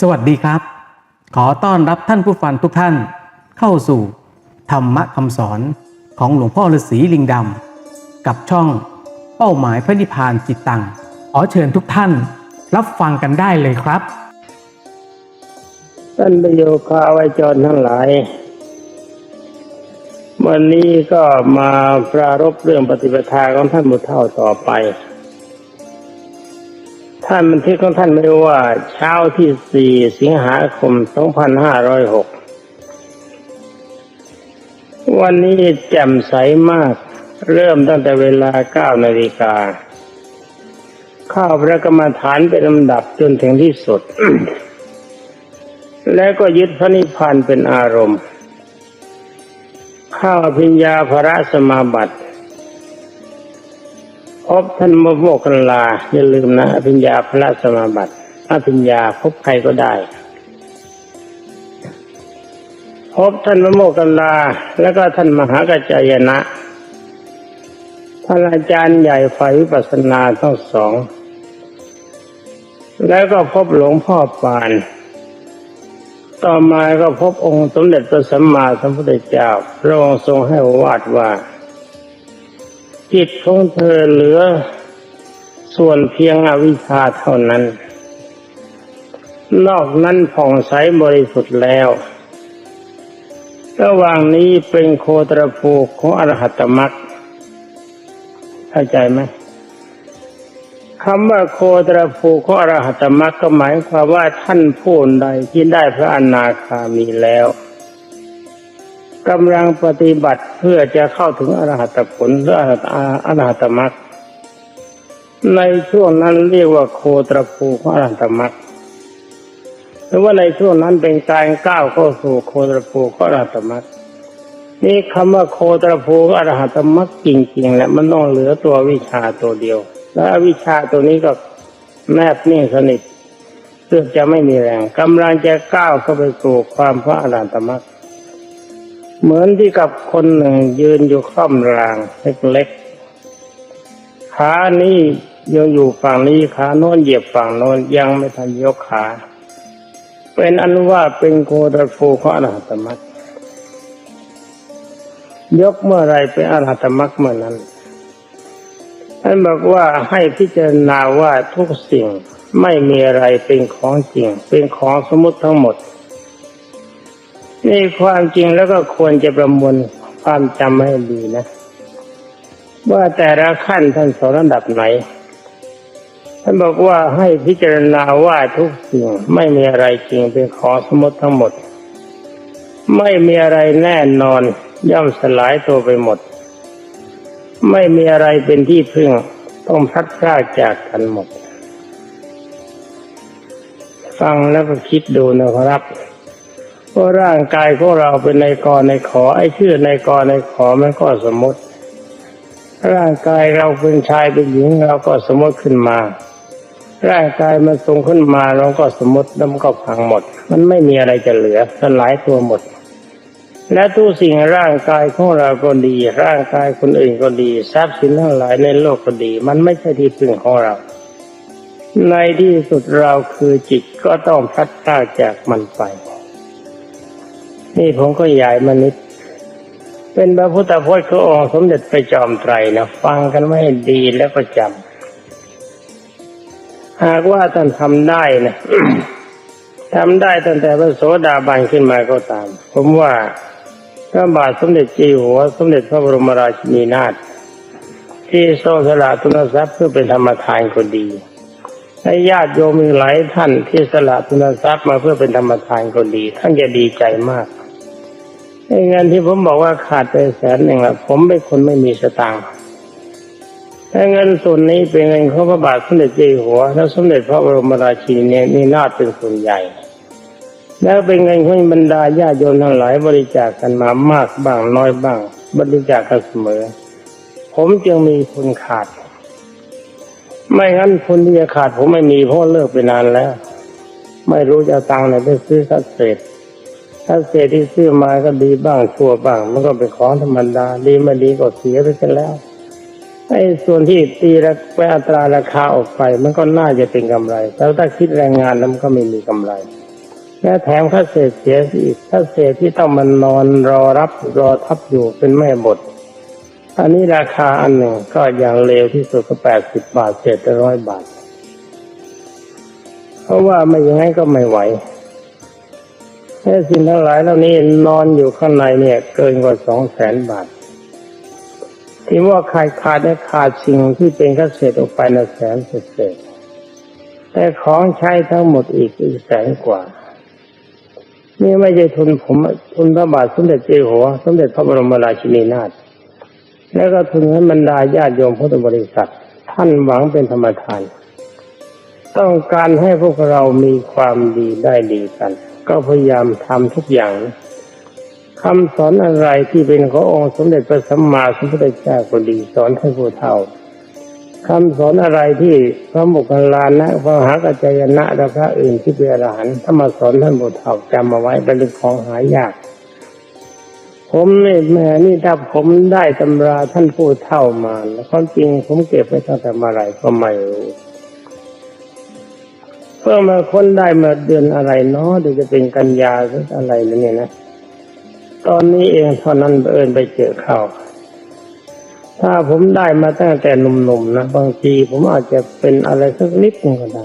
สวัสดีครับ ขอต้อนรับท่านผู้ฟังทุกท่าน เข้าสู่ธรรมะคำสอนของหลวงพ่อฤาษีลิงดำกับช่องเป้าหมายพระนิพพานจิตตังขอเชิญทุกท่านรับฟังกันได้เลยครับท่านประโยคาไวจรทั้งหลาย วันนี้ก็มาปรารบเรื่องปฏิปทาของท่านมุเท่าต่อไป ท่านบันทึกของท่านไม่รู้ว่าเช้าที่สี่สิงหาคม2506วันนี้แจ่มใสมาก เริ่มตั้งแต่เวลาเก้านาฬิกาเข้าพระกรรมฐานเป็นลำดับจนถึงที่สุด แล้วก็ยึดพระนิพพานเป็นอารมณ์ ข้าพิญญาภระสมาบัติ พบท่านมโมกขันลาอย่าลืมนะอภิญญาพระสมาบัติอภิญญาพบใครก็ได้ พบท่านมโมกขันลาแล้วก็ท่านมหากัจจายนะท่านอาจารย์ใหญ่ฝ่ายวิปัสสนาทั้งสอง แล้วก็พบหลวงพ่อปาน ต่อมาก็พบองค์สมเด็จพระสัมมาสัมพุทธเจ้าพระองค์ทรงให้วาดว่า จิตของเธอเหลือ ส่วนเพียงอวิชชาเท่านั้น นอกนั้นผ่องใสบริสุทธิ์แล้ว ระหว่างนี้เป็นโคตรภูของอรหัตมรรคเข้าใจไหมคำว่าโคตรภูของอรหัตมรรคก็หมายความว่าท่านผู้ใดที่ได้พระอนาคามีแล้ว กำลังปฏิบัติเพื่อจะเข้าถึงอรหัตผลหรืออรหัตอรหัตมรรคในช่วงนั้นเรียกว่าโคตรภูของอรหัตมรรคหรือว่าในช่วงนั้นเป็นการก้าวเข้าสู่โคตรภูของอรหัตมรรคนี่คำว่าโคตรภูอรหัตมรรคจริงๆแหละมันต้องเหลือตัววิชาตัวเดียว แล้วอวิชาตัวนี้ก็แนบนิ่งสนิทเพื่อจะไม่มีแรงกำลังจะก้าวเข้าไปสู่ความพระอรหัตมรรค เหมือนที่กับคนหนึ่งยืนอยู่ข้อมรางเล็กๆขานี้ยังอยู่ฝั่งนี้ขาโน้นเหยียบฝั่งโน้นยังไม่ทันยกขา เป็นอันว่าเป็นโคตรภูของอรหัตมรรคยกเมื่อไรเป็นอรหัตมรรคเมื่อนั้นท่านบอกว่าให้พิจารณาว่าทุกสิ่งไม่มีอะไรเป็นของจริง เป็นของสมมติทั้งหมด นี่ความจริงแล้วก็ควรจะประมวลความจำให้ดีนะ ว่าแต่ละขั้นท่านสอนระดับไหน ท่านบอกว่าให้พิจารณาว่าทุกสิ่งไม่มีอะไรจริงเป็นของสมมติทั้งหมด ไม่มีอะไรแน่นอนย่อมสลายตัวไปหมด ไม่มีอะไรเป็นที่พึ่งต้องพัดพลาดจากกันหมด ฟังแล้วก็คิดดูนะครับ ว่าะร่างกายของเราเป็นในกรในขอไอ้ชื่อในกรในขอมันก็สมมติ ร่างกายเราเป็นชายเป็นหญิงเราก็สมมติขึ้นมา ร่างกายมันทรงขึ้นมาเราก็สมมติแล้วมันก็พังหมด มันไม่มีอะไรจะเหลือสลายตัวหมด และทุกสิ่งร่างกายของเราก็ดี ร่างกายคนอื่นก็ดีทรัพย์สินทั้งหลายในโลกก็ดี มันไม่ใช่ที่พึ่งของเราในที่สุดเราคือจิตก็ต้องพัดพรากจากมันไป นี่ผมก็ยายมานิด เป็นพระพุทธพจน์ขอองค์สมเด็จพระจอมไตรนะฟังกันไม่ดีแล้วก็จำหากว่าท่านทำได้นะทำได้ตั้งแต่พระโสดาบันขึ้นมาก็ตาม ผมว่าพระบาทสมเด็จจีหัว สมเด็จพระบรมราชินีนาถที่ทรงสละทุนทรัพย์เพื่อเป็นธรรมทานก็ดีและญาติโยมมีหลายท่านที่สละทุนทรัพย์มาเพื่อเป็นธรรมทานก็ดี ท่านจะดีใจมาก เงินที่ผมบอกว่าขาดไปแสนหนึ่งละผมเป็นคนไม่มีสตางค์แต่เงินส่วนนี้เป็นเงินของพระบาทสมเด็จเจ้าอยู่หัว และสมเด็จพระบรมราชินีนี่นาถเป็นส่วนใหญ่ แล้วเป็นเงินของบรรดาญาโยมทั้งหลายบริจาคกันมามากบ้างน้อยบ้าง บริจาคกันเสมอ ผมจึงมีคนขาด ไม่งั้นคนที่จะขาดผมไม่มีเพราะเลิกไปนานแล้ว ไม่รู้จะตังค์ไหนไปซื้อคัสเศษ คัสเศษที่ซื้อมาก็ดีบ้างชั่วบ้าง มันก็เป็นของธรรมดา ดีไม่ดีก็เสียไปกันแล้วไอ้ส่วนที่ตีราคาอัตราราคาออกไป มันก็น่าจะเป็นกำไร แต่ถ้าคิดแรงงานแล้วมันก็ไม่มีกำไร และแถมค่าเศษเสียอีกค่าเศษที่ต้องมานอนรอรับรอทับอยู่เป็นแม่บทอันนี้ราคาอันหนึ่งก็อย่างเลวที่สุดก็แปดสิบบาทเศษร้อยบาท เพราะว่าไม่อย่างนั้นก็ไม่ไหว แค่สิ่งทั้งหลายเหล่านี้นอนอยู่ข้างในเนี่ย เกินกว่าสองแสนบาทที่ว่าขาดขาดได้ขาดสิ่งที่เป็นเกษตรออกไปนะแสนเศษแต่ของใช้ทั้งหมดอีกอีกแสนกว่า นี่ไม่ใช่ทุนผมทุนพระบาทสมเด็จเจ้าหัวสมเด็จพระบรมราชินีนาถแล้วก็ทุนให้บรรดาญาติโยมพุทธบริษัท ท่านหวังเป็นธรรมทาน ต้องการให้พวกเรามีความดีได้ดีกัน ก็พยายามทำทุกอย่างคำสอนอะไรที่เป็นขององค์สมเด็จพระสัมมาสัมพุทธเจ้าก็ดีสอนให้ผู้เฒ่าคำสอนอะไรที่พระมุคลานะพระหากัจจายนะและพระอื่นที่เป็นอรหันต์ถ้ามาสอนท่านผู้เฒ่าจำมาไว้เป็นของหายากผมนี่แม่นี่ถ้าผมได้ตำราท่านผู้เฒ่ามาแล้วความจริงผมเก็บไว้ตั้งแต่เมื่อไหรก็ไม่รู้ เพื่อมาค้นได้มาเดือนอะไรเนาะเดี๋ยวจะเป็นกันยาหรืออะไรแล้วเนี่ยนะตอนนี้เองเท่านั้นเอิญไปเจอเขาถ้าผมได้มาตั้งแต่หนุ่มๆนะบางทีผมอาจจะเป็นอะไรสักนิดนึงก็ได้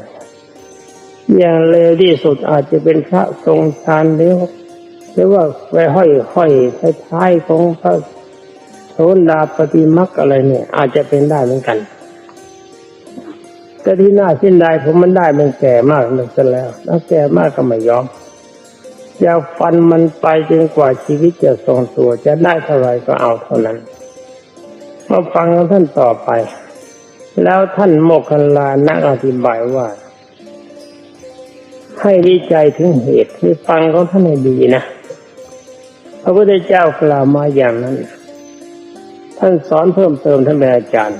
อย่างเลวที่สุดอาจจะเป็นพระทรงฌานหรือหรือว่าไปห้อยห้อยท้ายๆของพระโสดาปฏิมักอะไรเนี่ย อาจจะเป็นได้เหมือนกัน แต่ที่น่าสิ้นดายผมมันได้มันแก่มากมันซะแล้วแล้วแก่มากก็ไม่ยอมอยากฟันมันไปจนกว่าชีวิตจะทรงตัว จะได้เท่าไรก็เอาเท่านั้นมาฟังของท่านต่อไป แล้วท่านโมคคัลลานักอธิบายว่า ให้วิจัยถึงเหตุที่ฟังของท่านให้ดีนะพระพุทธเจ้ากล่าวมาอย่างนั้น ท่านสอนเพิ่มเติมท่านเป็นอาจารย์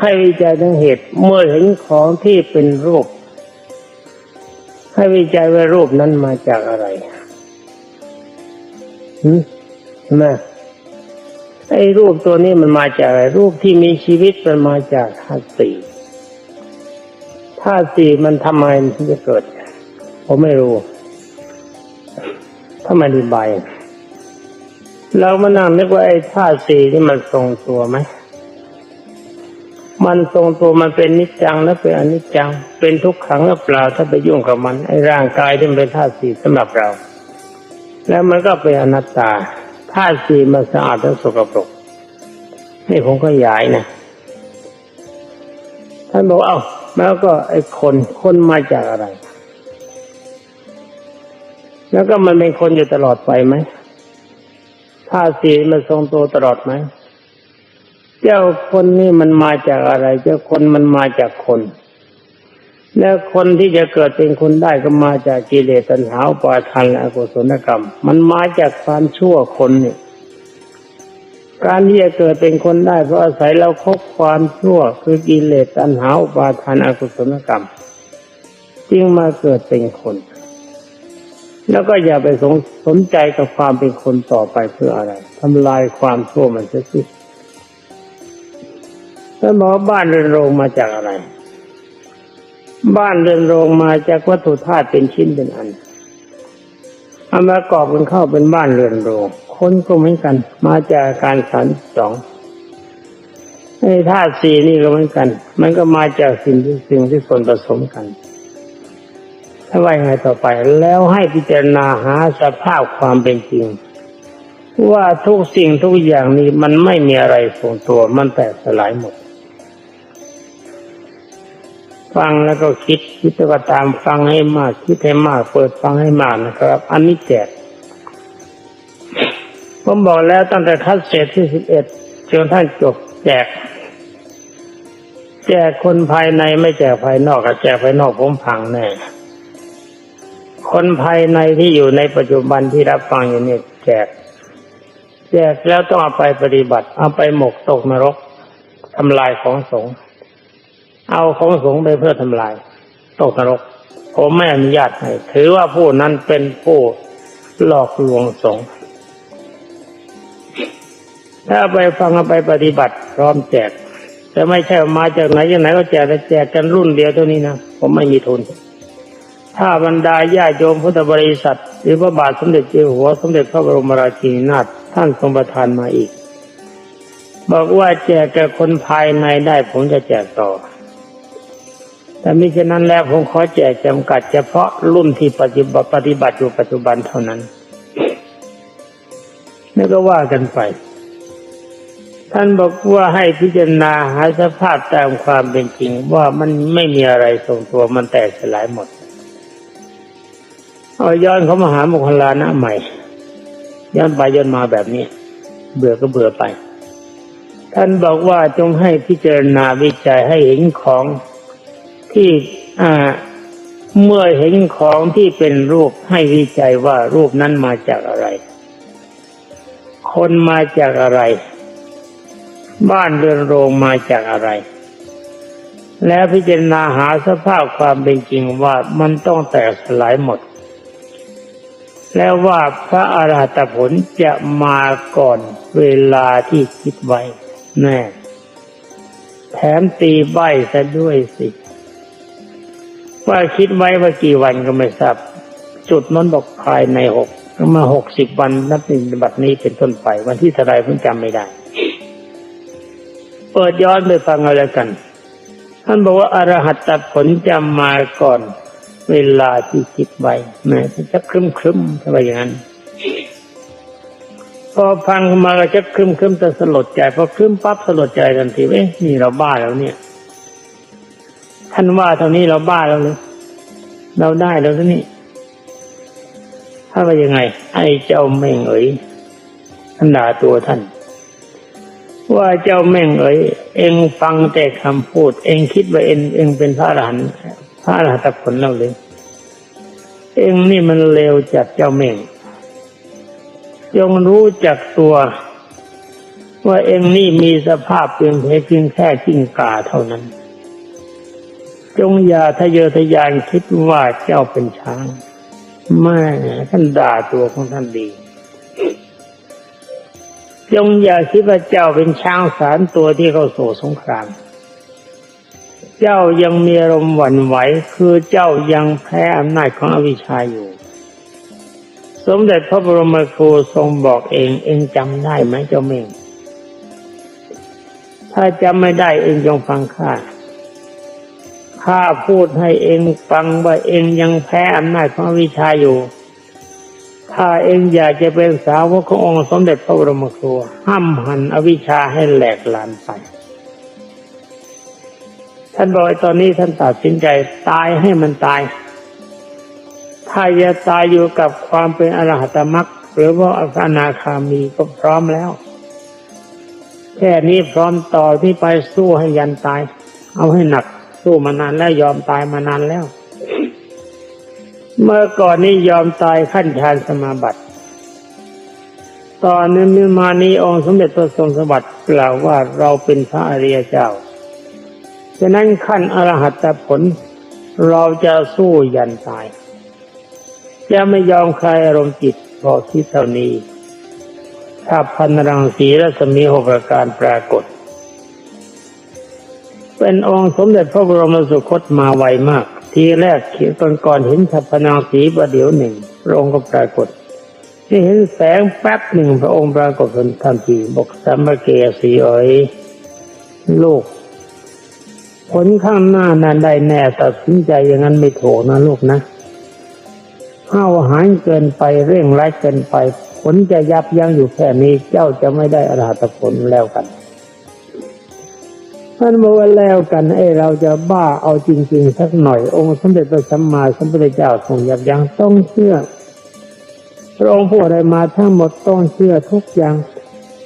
ให้วิจัยถึงเหตุเมื่อเห็นของที่เป็นรูป ให้วิจัยว่ารูปนั้นมาจากอะไรหืมนะไอ้รูปตัวนี้มันมาจากอะไร รูปที่มีชีวิตมันมาจากธาตุสี่ธาตุสี่มันทำไมมันถึงจะเกิด ผมไม่รู้ถ้ามาอธิบายเรามานั่งนึกว่าไอ้ธาตุสี่นี่มันทรงตัวไหม มันทรงตัวมันเป็นนิจจังและเป็นอนิจจัง เป็นทุกขังหรือเปล่าถ้าไปยุ่งกับมันไอ้ร่างกายที่เป็นธาตุสี่สำหรับเรา แล้วมันก็เป็นอนัตตาธาตุสี่มันสะอาดและสกปรกนี่ผมก็ย้ายนะท่านบอกเอ้าแล้วก็ไอ้คนคนมาจากอะไร แล้วก็มันเป็นคนอยู่ตลอดไปไหมธาตุสี่มันทรงตัวตลอดไหม เจ้าคนนี่มันมาจากอะไร เจ้าคนมันมาจากคน แล้วคนที่จะเกิดเป็นคนได้ก็มาจากกิเลสตัณหาปาทานและอกุศลกรรม มันมาจากความชั่วคนเนี่ยการที่จะเกิดเป็นคนได้เพราะอาศัยเราคบความชั่วคือกิเลสตัณหาปาทานอกุศลกรรมจึงมาเกิดเป็นคน แล้วก็อย่าไปสนสนใจกับความเป็นคนต่อไปเพื่ออะไรทำลายความชั่วมันจะสิท่านบอกว่าบ้านเรือนโรงมาจากอะไร บ้านเรือนโรงมาจากวัตถุธาตุเป็นชิ้นเป็นอันเอามากรอบกันเข้าเป็นบ้านเรือนโรงคนก็เหมือนกัน มาจากการสันสองไอ้ธาตุสี่นี่ก็เหมือนกัน มันก็มาจากสิ่งที่สิ่งที่ส่วนผสมกัน ถ้าว่ายังไงต่อไป แล้วให้พิจารณาหาสภาพความเป็นจริง ว่าทุกสิ่งทุกอย่างนี้มันไม่มีอะไรทรงตัว มันแตกสลายหมด ฟังแล้วก็คิดคิดแล้วก็ตามฟังให้มาก คิดให้มาก เปิดฟังให้มากนะครับ อันนี้แจกผมบอกแล้วตั้งแต่คัดเศษที่สิบเอ็ดจนท่านจบแจก แจกคนภายในไม่แจกภายนอกอะแจกภายนอกผมพังแน่คนภายในที่อยู่ในปัจจุบันที่รับฟังอยู่เนี่ยแจก แจกแล้วต้องเอาไปปฏิบัติ เอาไปหมกตกนรกทำลายของสงฆ์ เอาของสงฆ์ไปเพื่อทำลายตกนรก ผมไม่อนุญาตให้ ถือว่าผู้นั้นเป็นผู้หลอกลวงสงฆ์ถ้าไปฟังเอาไปปฏิบัติพร้อมแจกแต่ไม่ใช่มาจากไหนจากไหนก็แจกแต่แจกกันรุ่นเดียวเท่านี้นะผมไม่มีทุน ถ้าบรรดาญาติโยมพุทธบริษัท หรือพระบาทสมเด็จเจ้าหัวสมเด็จพระบรมราชินีนาถท่านทรงประทานมาอีก บอกว่าแจกแก่คนภายในได้ผมจะแจกต่อ แต่มิฉะนั้นแล้วผมขอแจกจำกัด เฉพาะรุ่นที่ปฏิบัติปฏิบัติอยู่ปัจจุบันเท่านั้นนี่ก็ว่ากันไป ท่านบอกว่าให้พิจารณาหาสภาพตามความเป็นจริงว่ามันไม่มีอะไรทรงตัวมันแตกสลายหมดเอาย้อนเขามาหามคคลลานะใหม่ ย้อนไปย้อนมาแบบนี้ เบื่อก็เบื่อไป ท่านบอกว่าจงให้พิจารณาวิจัยให้เห็นของ ที่เมื่อเห็นของที่เป็นรูปให้วิจัยว่ารูปนั้นมาจากอะไร คนมาจากอะไร บ้านเรือนโรงมาจากอะไร แล้วพิจารณาหาสภาพความเป็นจริงว่ามันต้องแตกสลายหมด แล้วว่าพระอรหัตผลจะมาก่อนเวลาที่คิดไว้แน่ แถมตีใบซะด้วยสิ ว่าคิดไว้ว่ากี่วันก็ไม่ทราบจุดนั้นบอกภายในหกมาหกสิบวันนับหนึ่งบัดนี้เป็นต้นไป วันที่เท่าไรผมจำไม่ได้ เปิดย้อนไปฟังเอาแล้วกัน ท่านบอกว่าอรหัตผลจะมาก่อน เวลาที่คิดไว้แม้จะครึ้มครึ้มๆทำไมอย่างนั้นพอฟังมาก็จะครึ้มครึ้มๆแต่สลดใจพอครึ้มปั๊บสลดใจทันทีเอ๊ะนี่เราบ้าแล้วเนี่ย ท่านว่าเท่านี้เราบ้าแล้วเลย เราได้แล้วท่านี่ถ้าว่ายังไง ไอ้เจ้าแม่งเอ๋ยท่านด่าตัวท่าน ว่าเจ้าแม่งเอ๋ยเองฟังแต่คำพูด เองคิดว่าเองเองเป็นพระอรหันต์พระอรหัตผลเราเลย เองนี่มันเลวจัดเจ้าแม่งจงรู้จักตัว ว่าเองนี่มีสภาพเพียงแค่เพียงแค่จิ้งกาเท่านั้น จงอย่าทะเยอทะยานคิดว่าเจ้าเป็นช้างไม่ท่านด่าตัวของท่านดีจงอย่าคิดว่าเจ้าเป็นช้างสารตัวที่เขาสู่สงคราม เจ้ายังมีอารมณ์หวั่นไหว คือเจ้ายังแพ้อำนาจของอวิชชาอยู่ สมเด็จพระบรมครูทรงบอกเองเองจำได้ไหมเจ้าเม่ง ถ้าจำไม่ได้เองจงฟังข้า ข้าพูดให้เองฟังว่าเองยังแพ้อำนาจของวิชาอยู่ ถ้าเองอยากจะเป็นสาวกขององค์สมเด็จพระบรมครูห้ามหันอวิชาให้แหลกลานไปท่านบอกว่าตอนนี้ท่านตัดสินใจตายให้มันตาย ถ้าจะตายอยู่กับความเป็นอรหัตมรรคหรือว่าอนาคามีก็พร้อมแล้ว แค่นี้พร้อมต่อที่ไปสู้ให้ยันตาย เอาให้หนัก สู้มานานแล้วยอมตายมานานแล้ว เมื่อก่อนนี้ยอมตายขั้นฌานสมาบัติตอนนี้มานี้องค์สมเด็จพระทรงสมบัติกล่าวว่าเราเป็นพระอริยเจ้าฉะนั้นขั้นอรหัตผล เราจะสู้ยันตาย จะไม่ยอมใครอารมณ์จิตพอคิดเท่านี้ ถ้าพันรังสีรัศมีหกประการปรากฏ เป็นองค์สมเด็จพระบรมสุคตมาไวมาก ทีแรกเขียนตอนก่อนเห็นฉัพนาสีประเดี๋ยวหนึ่งพระองค์ก็ปรากฏที่เห็นแสงแป๊บหนึ่งพระองค์ปรากฏทันทีบอกสัมมาเกสีเอ๋ยลูกผลข้างหน้านั้นได้แน่ตัดสินใจอย่างนั้นไม่ถูกนะลูกนะห้าวหารเกินไปเร่งรัดเกินไป ผลจะยับยั้งอยู่แค่นี้เจ้าจะไม่ได้อรหัตผลแล้วกัน ท่านบอกว่าแล้วกันไอ้เราจะบ้าเอาจริง ๆ สักหน่อย องค์สมเด็จพระสัมมาสัมพุทธเจ้าทรงยับยั้งต้องเชื่อพระองค์พูดอะไรมาทั้งหมดต้องเชื่อทุกอย่าง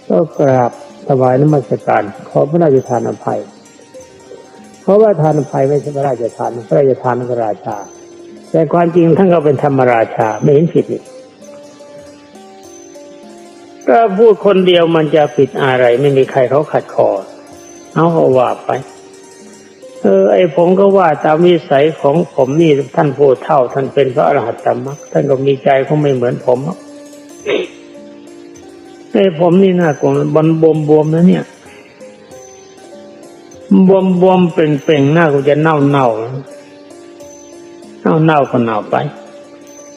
ก็กราบถวายนมัสการขอพระราชทานอภัย เพราะว่าทานอภัยไม่ใช่พระราชทานพระราชทานพระราชา แต่ความจริงท่านก็เป็นธรรมราชาไม่เห็นผิดนี่ก็พูดคนเดียวมันจะผิดอะไรไม่มีใครเขาขัดคอ เอาว่าไป เออ ไอผมก็ว่าตามวิสัยของผมนี่ท่านผู้เท่า ท่านเป็นพระอรหัตตมรรคท่านก็มีใจเขาไม่เหมือนผมไอผมนี่น่ากลัวบนบวมบวมนะเนี่ยบวมบวมเป่งเป่งหน้ากูจะเน่าเน่าเอาเอาเน่าก็เน่าไป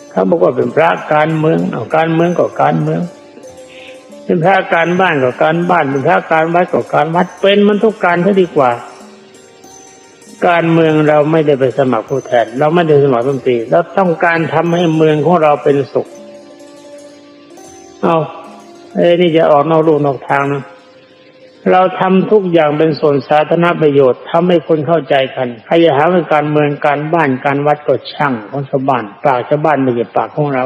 เขาบอกว่าเป็นพระการเมืองเอาการเมืองก็การเมือง เป็นพระการบ้านก็การบ้านเป็นพระการวัดก็การวัดเป็นมันทุกการเท่าดีกว่า การเมืองเราไม่ได้ไปสมัครผู้แทน เราไม่ได้สมัครดนตรีเราต้องการทำให้เมืองของเราเป็นสุข เอาเอ้นี่จะออกนอกลูกนอกทางนะเราทำทุกอย่างเป็นส่วนสาธารณประโยชน์ทำให้คนเข้าใจกันใครจะหาว่าการเมืองการบ้านการวัดก็ช่างของชาวบ้านปากชาวบ้านไม่ใช่ปากของเรา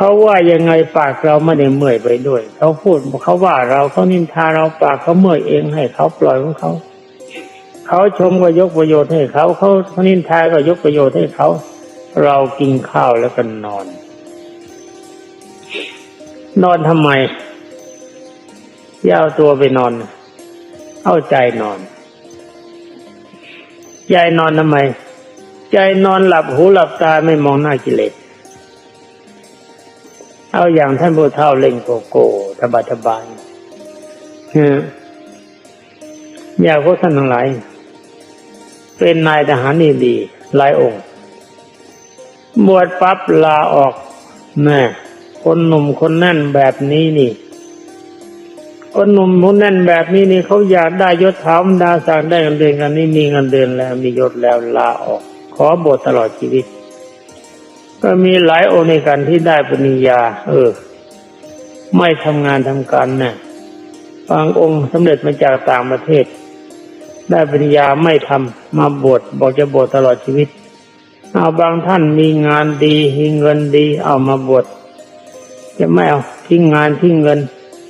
เขาว่ายังไงปากเราไม่ได้เมื่อยไปด้วย เขาพูดเขาว่าเราเขานินทาเราปากเขาเมื่อยเองให้เขาปล่อยของเขาเขาชมก็ยกประโยชน์ให้เขาเขาเขานินทาก็ยกประโยชน์ให้เขา เรากินข้าวแล้วก็นอน นอนทำไมย่าเอาตัวไปนอน เอาใจนอนใจนอนทำไม ใจนอนหลับหูหลับตาไม่มองหน้ากิเลส เอาอย่างท่านผู้เฒ่าเล่งโกโก้ทบายทบายเอออยากพวกท่านทั้งหลาย เป็นนายทหารนี่ดีหลายองค์ บวชปั๊บลาออกแม่คนหนุ่มคนนั่นแบบนี้นี่ คนหนุ่มคนนั่นแบบนี้นี่เขาอยากได้ยศถาบรรดาศักดิ์ได้เงินเดือนกันนี่มีเงินเดือนแล้วมียศแล้วลาออก ขอบวชตลอดชีวิต ก็มีหลายองค์ในกันที่ได้ปริญญา เออ ไม่ทำงานทำการนะบางองค์สำเร็จมาจากต่างประเทศ ได้ปริญญาไม่ทำมาบวชบอกจะบวชตลอดชีวิต เอาบางท่านมีงานดีมีเงินดี เอามาบวชจะไม่เอาทิ้งงานทิ้งเงิน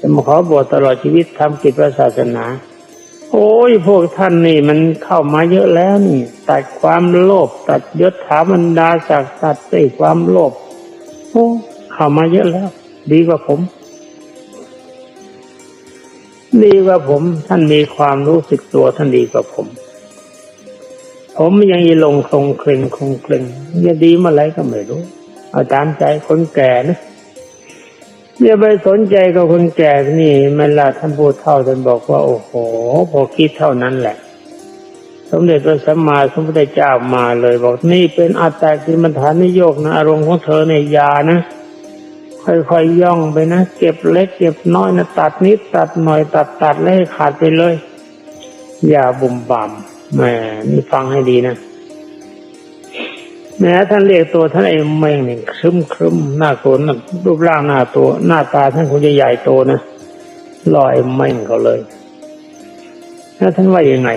จะมาขอบวชตลอดชีวิตทำกิจพระศาสนา โอ้ยพวกท่านนี่มันเข้ามาเยอะแล้วนี่ตัดความโลภตัดยศถาบรรดาศักดิ์ตัดไอ้ความโลภโอ้เข้ามาเยอะแล้ว ดีกว่าผม ดีกว่าผม ท่านมีความรู้สึกตัวท่านดีกว่าผม ผมยังอีลงคงเคร่งคงเคร่งจะดีเมื่อไรก็ไม่รู้ เอาตามใจคนแก่นะ อย่าไปสนใจกับคนแก่นี่มันละท่านพูดเท่าท่านบอกว่าโอ้โห พอคิดเท่านั้นแหละ สมเด็จพระสัมมาสัมพุทธเจ้ามาเลยบอกนี่เป็นอัตตากิมันฐานนิโยกนะอารมณ์ของเธอในยานะ ค่อยๆย่องไปนะเก็บเล็กเก็บน้อยนะตัดนิดตัดหน่อยตัดตัดแล้วให้ขาดไปเลย อย่าบุ่มบ่ามแหมนี่ฟังให้ดีนะ แม้ท่านเรียกตัวท่านเองเมงหนึ่งครึมครึมหน้าโกนรูปร่างหน้าตัว หน้าตาท่านคงจะใหญ่โตนะลอยเม่งเขาเลยแล้วท่านว่ายังไง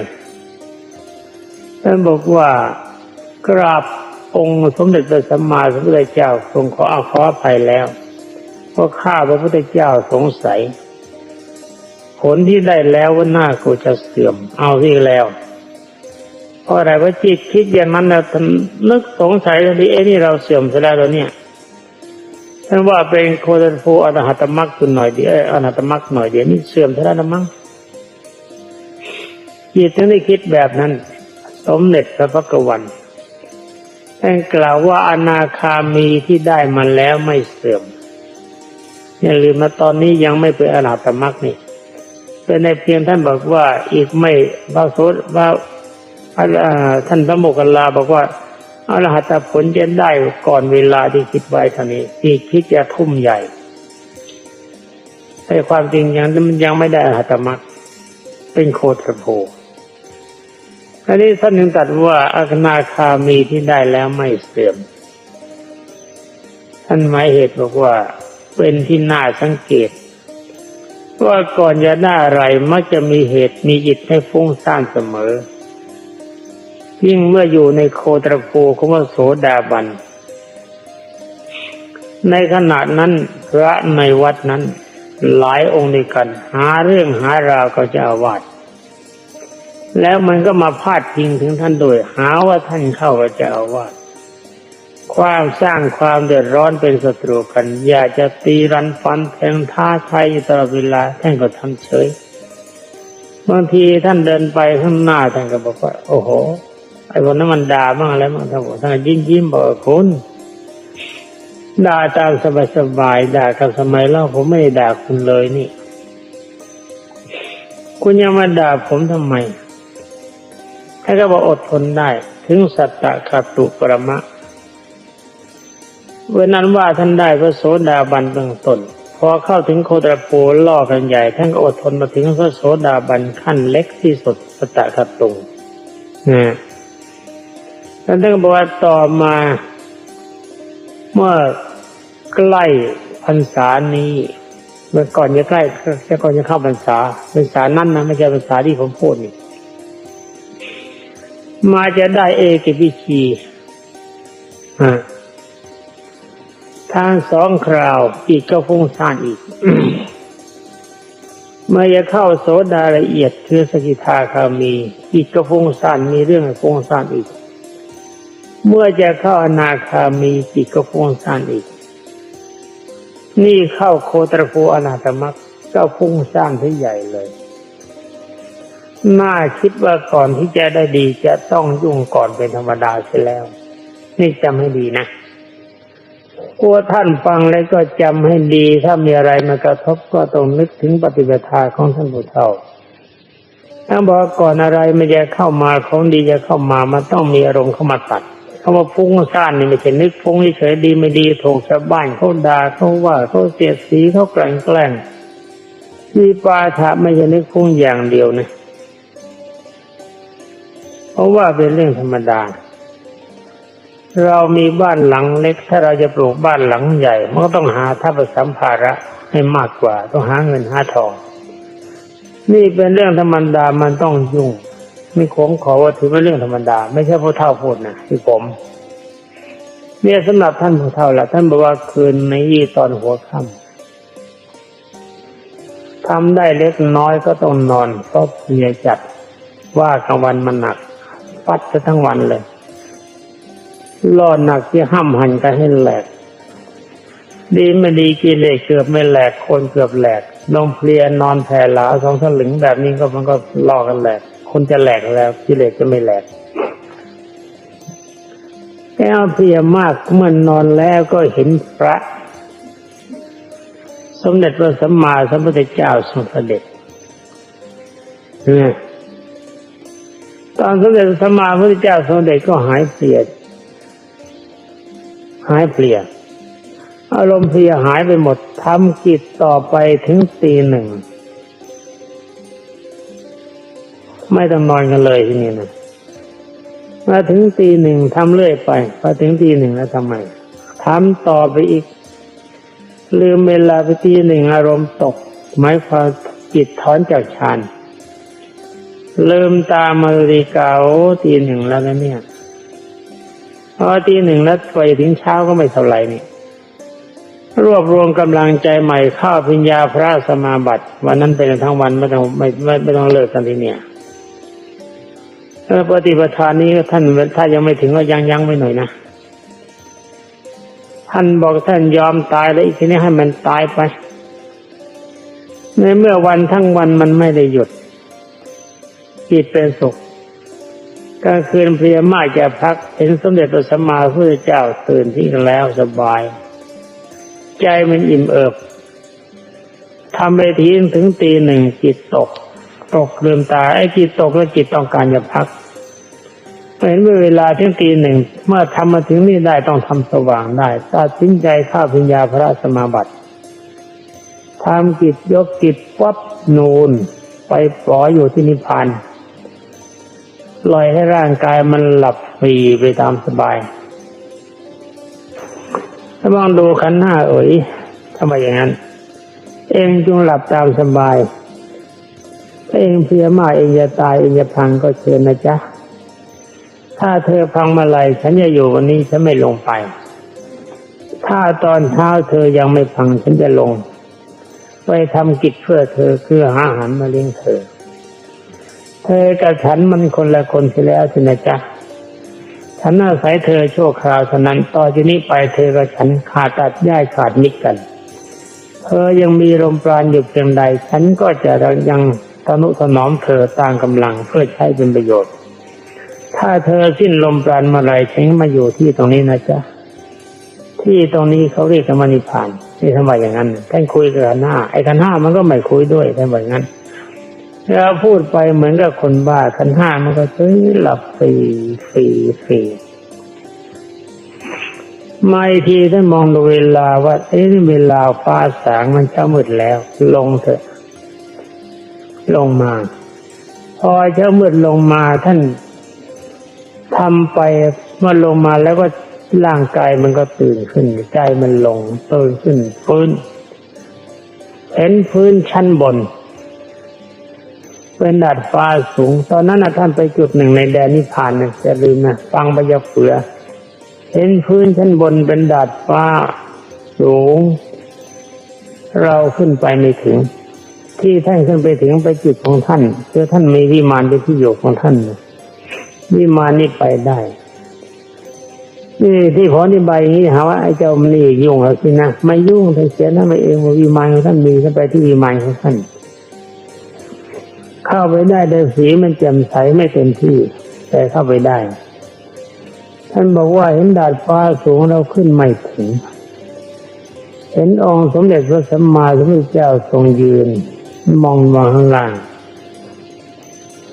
ท่านบอกว่ากราบองค์สมเด็จพระสัมมาสัมพุทธเจ้าทรงขออาขออภัยแล้วเพราะข้าพระพุทธเจ้าสงสัย ผลที่ได้แล้วว่าหน้ากูจะเสื่อมเอาที่แล้ว ราะอะไรว่าจิตคิดอย่างนั้นนะท่านนึกสงสัยทันทีเอ้นี่เราเสื่อมซะแล้วเนี่ยท่านว่าเป็นโคตรภูอรหัตมรรคคุณหน่อยเดียวอ้ยอรหัตมรรคหน่อยเดียวนี่เสื่อมซะแล้วนะมั้งจิตถึงได้คิดแบบนั้น สมเด็จพระพักวันท่านกล่าวว่าอนาคามีที่ได้มาแล้วไม่เสื่อมอย่าลืมมาตอนนี้ยังไม่เป็นอรหัตมรรคนี่เป็นในเพียงท่านบอกว่าอีกไม่บาโสดว่า ท่านพระโมคคัลลาบอกว่าอรหัตผลจะได้ก่อนเวลาที่คิดไว้เท่านี้ที่คิดจะทุ่มใหญ่แต่ความจริงยังมันยังไม่ได้อรหัตมรรคเป็นโคตรโพอันนี้ท่านถึงตัดว่าอานาคามีที่ได้แล้วไม่เสื่อม ท่านหมายเหตุบอกว่าเป็นที่น่าสังเกต ว่าก่อนจะได้อะไรมักจะมีเหตุมีจิตให้ฟุ้งซ่านเสมอ ยิ่งเมื่ออยู่ในโคตรโพของพระโสดาบัน ในขณะนั้นพระในวัดนั้น หลายองค์ด้วยกัน หาเรื่องหาราวก็จะอาวาสแล้วมันก็มาพาดพิงถึงท่านโดย หาว่าท่านเข้ากับเจ้าอาวาสความสร้างความเดือดร้อนเป็นศัตรูกัน อยากจะตีรันฟันแทงท่าใช่ตลอดเวลาท่านก็ทำเฉยบางทีท่านเดินไปข้างหน้าท่านก็บอกว่า โอ้โห ไอ้คนนั้นมันด่าบ้างอะไรบ้างท่านบอกท่านยิ้มยิ้มบอกคุณด่าตามสบายสบายด่ากับสมัยเล่าผมไม่ได้ด่าคุณเลยนี่ คุณยังมาด่าผมทำไมท่านก็บอกอดทนได้ ถึงสัตตะขัตตุปรมะเวลานั้นว่าท่านได้พระโสดาบันเบื้องต้นพอเข้าถึงโคตรปูล่อกันใหญ่ ท่านก็อดทนมาถึงพระโสดาบันขั้นเล็กที่สุดสัตตะขัตตุงนะ ท่านก็บอกว่าต่อมา เมื่อใกล้พรรษานี้เมื่อก่อนจะใกล้จะก่อนจะเข้าพรรษาพรรษานั้นนะไม่ใช่พรรษาที่ผมพูดนี่มาจะได้เอกิพิชีอ่าทางสองคราวอีกก็ฟุ้งซ่านอีก เมื่อจะเข้าโสดาละเอียดคือสกิทาคามี อีกก็ฟุ้งซ่านมีเรื่องฟุ้งซ่านอีก เมื่อจะเข้าอนาคามีจิตก็ฟุ้งซ่านอีก นี่เข้าโคตรภูอนาตมักก็ฟุ้งซ่านที่ใหญ่เลย น่าคิดว่าก่อนที่จะได้ดีจะต้องยุ่งก่อนเป็นธรรมดาเสียแล้ว นี่จำให้ดีนะกลัวท่านฟังแล้วก็จำให้ดี ถ้ามีอะไรมากระทบก็ต้องนึกถึงปฏิปทาของท่านผู้เฒ่าถ้าบอกก่อนอะไรไม่จะเข้ามาของดีจะเข้ามามันต้องมีอารมณ์เข้ามาตัด คำว่าฟุ้งซ่านนี่ไม่ใช่นึกฟุ้งเฉยดีไม่ดีถูกชาวบ้านเขาด่าเขาว่าเขาเสียดสีเขาแกล้งแกล้งมีปาฐะไม่ใช่นึกฟุ้งอย่างเดียวนะเพราะว่าเป็นเรื่องธรรมดา เรามีบ้านหลังเล็ก ถ้าเราจะปลูกบ้านหลังใหญ่มันก็ต้องหาทัพสัมภาระให้มากกว่า ต้องหาเงินหาทอง นี่เป็นเรื่องธรรมดามันต้องยุ่ง นี่ผมขอว่าถือเป็นเรื่องธรรมดา ไม่ใช่ผู้เฒ่าพูดนะคือผมเนี่ยสำหรับท่านผู้เฒ่าละท่านบอกว่าคืนนี้ตอนหัวค่ำทำได้เล็กน้อยก็ต้องนอนเพราะเพลียจัดว่ากลางวันมันหนัก ปัดจะทั้งวันเลยล่อหนักที่ห้ำหันกันให้แหลก ดีไม่ดีกิเลสเกือบไม่แหลกคนเกือบแหลกนมเพลียนอนแผ่หลาสองสลึงแบบนี้ก็มันก็ล่อกันแหลก คนจะแหลกแล้วกิเลสจะไม่แหลกแก้วเพียมากเมื่อนนอนแล้วก็เห็นพระ สมเด็จพระสัมมาสัมพุทธเจ้าทรงเสด็จตอนสมเด็จพระสัมมาสัมพุทธเจ้าทรงเด็จก็หายเพลียหายเพลียอารมณ์เพียหายไปหมดทำกิจต่อไปถึงตีหนึ่ง ไม่ต้องนอนกันเลยทีนี้นะมาถึงตีหนึ่งทำเรื่อยไปพอถึงตีหนึ่งแล้วทำไมทำต่อไปอีก ลืมเวลาไปตีหนึ่งอารมณ์ตกหมายความจิตถอนจากฌานลืมตามาฬิกาโอ้ตีหนึ่งแล้วนะเนี่ยพอตีหนึ่งแล้วไปถึงเช้าก็ไม่เท่าไหร่นี่รวบรวมกำลังใจใหม่เข้าพิญญาพระสมาบัติ วันนั้นเป็นทั้งวันไม่ต้องไม่ไม่ไม่ต้องเลิกกันทีเนี่ย ปฏิปทานนี้ท่านถ้ายังไม่ถึงก็ยังยังไม่หน่อยนะท่านบอกท่านยอมตายแล้วอีกทีนี้ให้มันตายไป ในเมื่อวันทั้งวันมันไม่ได้หยุดจิตเป็นสุขกลางคืนเพลียมากจะพักเห็นสมเด็จพระสัมมาสัมพุทธเจ้าตื่นที่แล้วสบาย ใจมันอิ่มเอิบทำไปทีถึงตีหนึ่งจิตตก ตกลืมตาไอ้จิตตกแล้วจิตต้องการจะพัก เห็นว่าเวลาถึงตีหนึ่งเมื่อทำมาถึงนี่ได้ต้องทำสว่างได้ตัดสินใจเข้าพิญญาพระสมาบัติทำกิจยกกิจวับนูนไปปล่อยอยู่ที่นิพพานปล่อยให้ร่างกายมันหลับฟรีไปตามสบายถ้ามองดูขันหน้าเอ๋ยทำไมอย่างนั้น เองจงหลับตามสบายถ้าเองเพียมากเองจะตายเองจะพังก็เชิญนะจ๊ะ ถ้าเธอพังมาลัยฉันจะอยู่วันนี้ฉันไม่ลงไป ถ้าตอนเช้าเธอยังไม่พังฉันจะลง ไปทำกิจเพื่อเธอคือหาอาหารมาเลี้ยงเธอ เธอกับฉันมันคนละคนเสียแล้วสินะจ๊ะฉันอาศัยเธอชั่วคราวเท่านั้นต่อจากนี้ไปเธอกับฉันขาดตัดย่ายขาดมิตรกัน เธอยังมีลมปราณอยู่เพียงใด ฉันก็จะยังตนุถนอมเธอตามกำลังเพื่อใช้เป็นประโยชน์ ถ้าเธอสิ้นลมปราณเมื่อไรฉันมาอยู่ที่ตรงนี้นะจ๊ะ ที่ตรงนี้เขาเรียกธรรมนิพพานนี่ทำไมอย่างนั้นท่านคุยกับขันห้าไอ้ขันห้ามันก็ไม่คุยด้วยท่านบอกอย่างนั้นในเราพูดไปเหมือนกับคนบ้าขันห้ามันก็เฮ้ยหลับฟรีฟรีฟรีมาอีกทีท่านมองดูเวลาว่าเอ้เวลาฟ้าสางมันจะมืดแล้ว ลงเถอะ ลงมา พอเช้ามืดลงมาท่าน ทำไปมื่อลงมาแล้วก็ร่างกายมันก็ตื่นขึ้น ใจมันลงตื่นขึ้นฟื้นเห็นพื้นชั้นบน เป็นดาดฟ้าสูง ตอนนั้นนะท่านไปจุดหนึ่งในแดนนิพพานนะจะลืมนะฟังไปจะเฟือ เห็นพื้นชั้นบนเป็นดาดฟ้าสูง เราขึ้นไปไม่ถึง ที่ท่านขึ้นไปถึงไปจุดของท่านคือท่านมีวิมานเป็นที่อยู่ของท่านนะ วิมานนี้ไปได้นี่ที่ขออธิบายอย่างนี้หาว่าไอ้เจ้ามันนี่ยุ่งเหรอสินะไม่ยุ่งท่านเสียนะไม่เองว่าวิมานของท่านมีท่านไปที่วิมานของท่านเข้าไปได้แต่สีมันแจ่มใสไม่เต็มที่ แต่เข้าไปได้ ท่านบอกว่าเห็นดาดฟ้าสูงเราขึ้นไม่ถึง เห็นองค์สมเด็จพระสัมมาสัมพุทธเจ้าทรงยืน มองมาข้างล่าง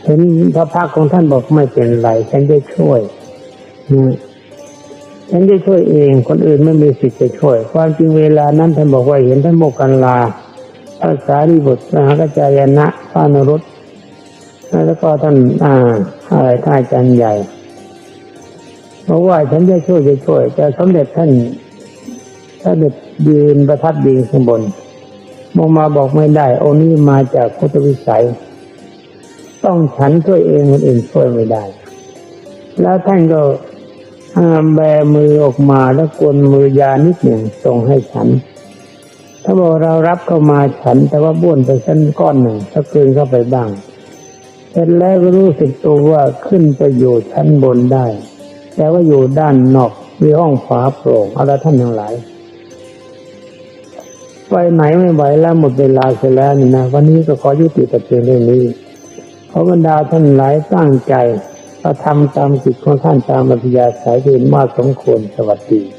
เห็นพระพักของท่านบอกไม่เป็นไร ฉันจะช่วยฉันจะช่วยเอง คนอื่นไม่มีสิทธิ์จะช่วย ความจริงเวลานั้นท่านบอกว่าเห็นท่านโมกขันลาพระสารีบุตรมหากัจจายนะพระนรุตแล้วก็ท่านอ่าอะไรท่านอาจารย์ใหญ่บอกว่าฉันจะช่วยจะช่วยแต่สมเด็จท่านท่านเด็จยืนประทับยืนข้างบนมองมาบอกไม่ได้ โอนี่มาจากพุทธวิสัย ต้องฉันช่วยเองคนอื่นช่วยไม่ได้ แล้วท่านก็แบมือออกมาแล้วกวนมือยานิดหนึ่งส่งให้ฉัน ถ้าบอกเรารับเข้ามาฉัน แต่ว่าบ้วนไปชั้นก้อนหนึ่งถ้าเกินเข้าไปบ้างเสร็จแล้วก็รู้สึกตัวว่าขึ้นไปอยู่ชั้นบนได้ แต่ว่าอยู่ด้านนอกมีห้องฝาโปร่งเอาละท่านทั้งหลายไปไหนไม่ไหวแล้วหมดเวลาเสียแล้วนี่นะวันนี้ก็ขอยุติแต่เพียงเรื่องนี้ พระบรรดาท่านหลายตั้งใจกระทำตามจิตของท่านตามปัญญาสายเดินมากสมควรสวัสดี